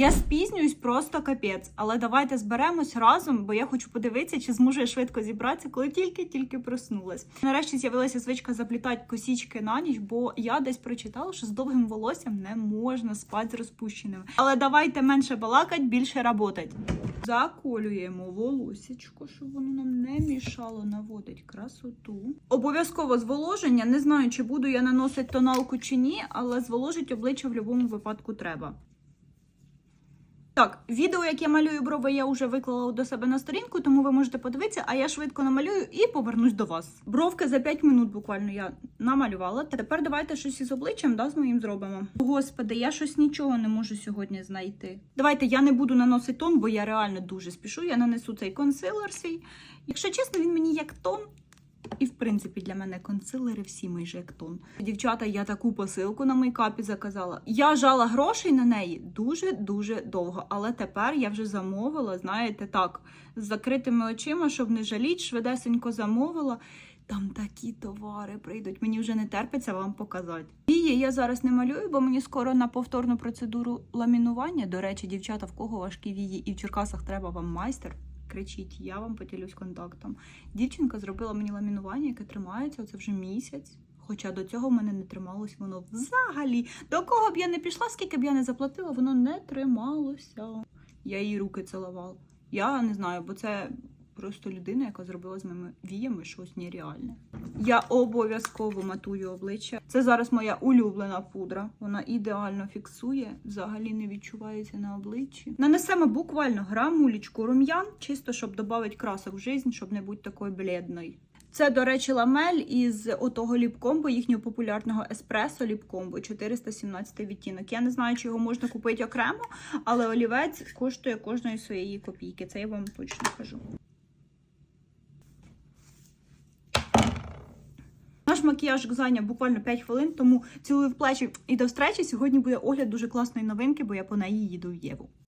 Я спізнююсь просто капець, але давайте зберемось разом, бо я хочу подивитися, чи зможу я швидко зібратися, коли тільки-тільки проснулась. Нарешті з'явилася звичка заплітати косічки на ніч, бо я десь прочитала, що з довгим волоссям не можна спати з розпущеними. Але давайте менше балакать, більше работать. Заколюємо волосічко, щоб воно нам не мішало наводить красоту. Обов'язково зволоження. Не знаю, чи буду я наносити тоналку чи ні, але зволожить обличчя в будь-якому випадку треба. Так, відео, як я малюю брови, я вже виклала до себе на сторінку, тому ви можете подивитися, а я швидко намалюю і повернусь до вас. Бровки за 5 минут буквально я намалювала. Тепер давайте щось із обличчям да, з моїм зробимо. Господи, я щось нічого не можу сьогодні знайти. Давайте я не буду наносити тон, бо я реально дуже спішу. Я нанесу цей консилер свій. Якщо чесно, він мені як тон. І, в принципі, для мене консилери всі майже як тон. Дівчата, я таку посилку на мейкапі заказала. Я жала грошей на неї дуже-дуже довго, але тепер я вже замовила, знаєте, так, з закритими очима, щоб не жаліть, швидесенько замовила. Там такі товари прийдуть. Мені вже не терпиться вам показати. Вії я зараз не малюю, бо мені скоро на повторну процедуру ламінування. До речі, дівчата, в кого важкі вії, і в Черкасах треба вам майстер. Кричіть, я вам поділюсь контактом. Дівчинка зробила мені ламінування, яке тримається оце вже місяць. Хоча до цього в мене не трималось воно взагалі. До кого б я не пішла, скільки б я не заплатила, воно не трималося. Я її руки цілувала. Я не знаю, бо це просто людина, яка зробила з моїми віями щось нереальне. Я обов'язково матую обличчя. Це зараз моя улюблена пудра. Вона ідеально фіксує, взагалі не відчувається на обличчі. Нанесемо буквально грамулечку рум'ян, чисто щоб додати красок в життя, щоб не бути такою блідною. Це, до речі, ламель із отого ліпкомбо, їхнього популярного еспресо ліпкомбо 417 відтінок. Я не знаю, чи його можна купити окремо, але олівець коштує кожної своєї копійки. Це я вам точно кажу. Наш макіяж зайняв буквально 5 хвилин, тому цілую в плечі і до встречі. Сьогодні буде огляд дуже класної новинки, бо я по неї їду в Єву.